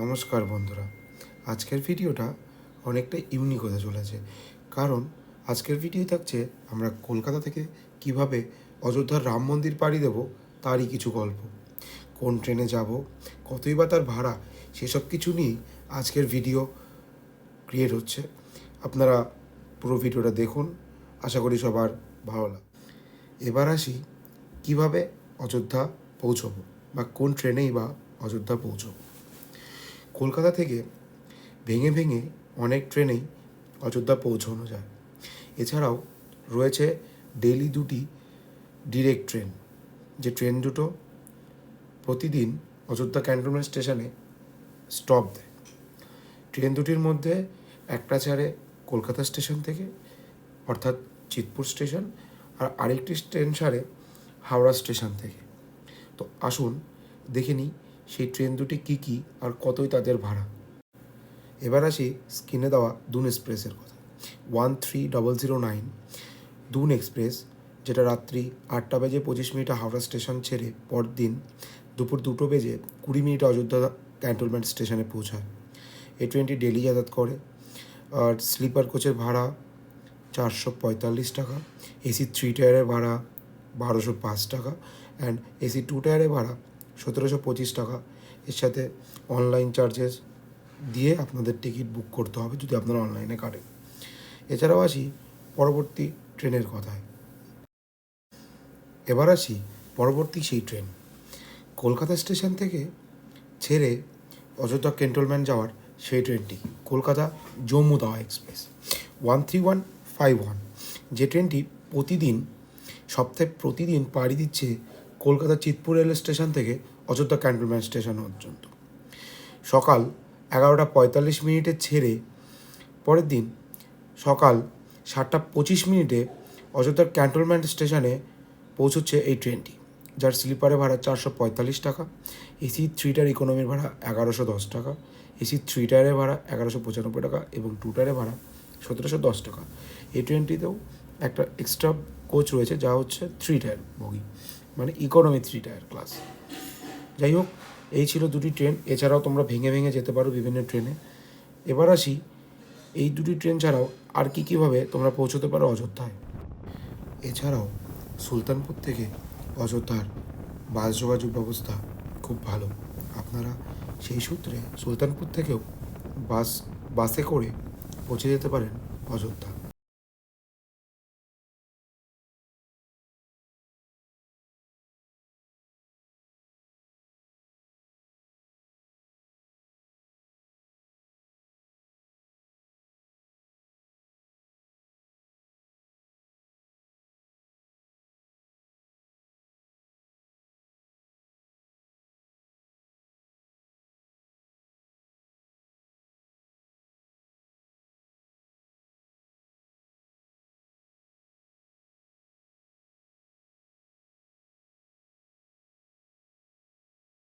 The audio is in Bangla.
নমস্কার বন্ধুরা। আজকের ভিডিওটা অনেকটা ইউনিক হতে চলেছে। কারণ আজকের ভিডিও থাকছে আমরা কলকাতা থেকে কীভাবে অযোধ্যার রাম মন্দির পাড়ি দেব তারই কিছু গল্প। কোন ট্রেনে যাব, কতই বা তার ভাড়া, সেসব কিছু নিয়েই আজকের ভিডিও ক্রিয়েট হচ্ছে। আপনারা পুরো ভিডিওটা দেখুন, আশা করি সবার ভালো লাগে এবার আসি, কীভাবে অযোধ্যা পৌঁছবো বা কোন ট্রেনেই বা অযোধ্যা পৌঁছবো। কলকাতা থেকে ভেঙে ভেঙে অনেক ট্রেনেই অযোধ্যা পৌঁছানো যায়। এছাড়াও রয়েছে ডেলি দুটি ডিরেক্ট ট্রেন যে ট্রেন দুটো প্রতিদিন অযোধ্যা ক্যান্টনমেন্ট স্টেশনে স্টপ দেয়। ট্রেন দুটির মধ্যে একটা ছাড়ে কলকাতা স্টেশন থেকে, অর্থাৎ চিতপুর স্টেশন আর আরেকটি ট্রেন ছাড়ে হাওড়া স্টেশন থেকে। তো আসুন দেখে নিই সেই ট্রেন দুটি কী কী আর কতই তাদের ভাড়া? এবার আসি স্ক্রিনে দেওয়া দুন এক্সপ্রেসের কথা। One three double zero nine Doon express, যেটা রাত্রি আটটা বেজে পঁচিশ মিনিটে হাওড়া স্টেশন ছেড়ে পরদিন দুপুর দুটো বেজে কুড়ি মিনিটে অযোধ্যা ক্যান্টনমেন্ট স্টেশনে পৌঁছায়। এই ট্রেনটি ডেলি যাতায়াত করে। আর স্লিপার কোচের ভাড়া চারশো পঁয়তাল্লিশ টাকা এসি থ্রি টায়ারের ভাড়া বারোশো পাঁচ টাকা, অ্যান্ড এসি টু টায়ারের ভাড়া সতেরোশো পঁচিশ টাকা। এর সাথে অনলাইন চার্জেস দিয়ে আপনাদের টিকিট বুক করতে হবে যদি আপনারা অনলাইনে কাটেন। এছাড়াও আসি পরবর্তী ট্রেনের কথায়। এবার আসি পরবর্তী সেই ট্রেন। কলকাতা স্টেশন থেকে ছেড়ে অযোধ্যা ক্যান্টনমেন্ট যাওয়ার সেই ট্রেনটি, কলকাতা জম্মু দাওয়া express one three one five one যে ট্রেনটি প্রতিদিন, সপ্তাহে প্রতিদিন পাড়ি দিচ্ছে কলকাতা চিতপুর রেল স্টেশন থেকে অযোধ্যা ক্যান্টনমেন্ট স্টেশন পর্যন্ত। সকাল এগারোটা পঁয়তাল্লিশ মিনিটে ছেড়ে পরের দিন সকাল সাতটা পঁচিশ মিনিটে অযোধ্যার ক্যান্টনমেন্ট স্টেশনে পৌঁছচ্ছে এই ট্রেনটি, যার স্লিপারে ভাড়া চারশো পঁয়তাল্লিশ টাকা, এসি থ্রি টায়ার ইকোনমির ভাড়া এগারোশো দশ টাকা, এসি থ্রি টায়ারের ভাড়া এগারোশো পঁচানব্বই টাকা এবং টু টায়ারের ভাড়া সতেরোশো দশ টাকা। এই ট্রেনটিতেও একটা এক্সট্রা কোচ রয়েছে, যা হচ্ছে থ্রি টায়ার বগি। মানে ইকোনমি থ্রি টায়ার ক্লাস যাই হোক, এই ছিল দুটি ট্রেন এছাড়াও তোমরা ভেঙে ভেঙে যেতে পারো বিভিন্ন ট্রেনে এবার আসি, এই দুটি ট্রেন ছাড়াও আর কী কীভাবে তোমরা পৌঁছতে পারো অযোধ্যায়। এছাড়াও সুলতানপুর থেকে অযোধ্যার বাস যোগাযোগ ব্যবস্থা খুব ভালো। আপনারা সেই সূত্রে সুলতানপুর থেকেও বাস, বাসে করে পৌঁছে যেতে পারেন অযোধ্যা।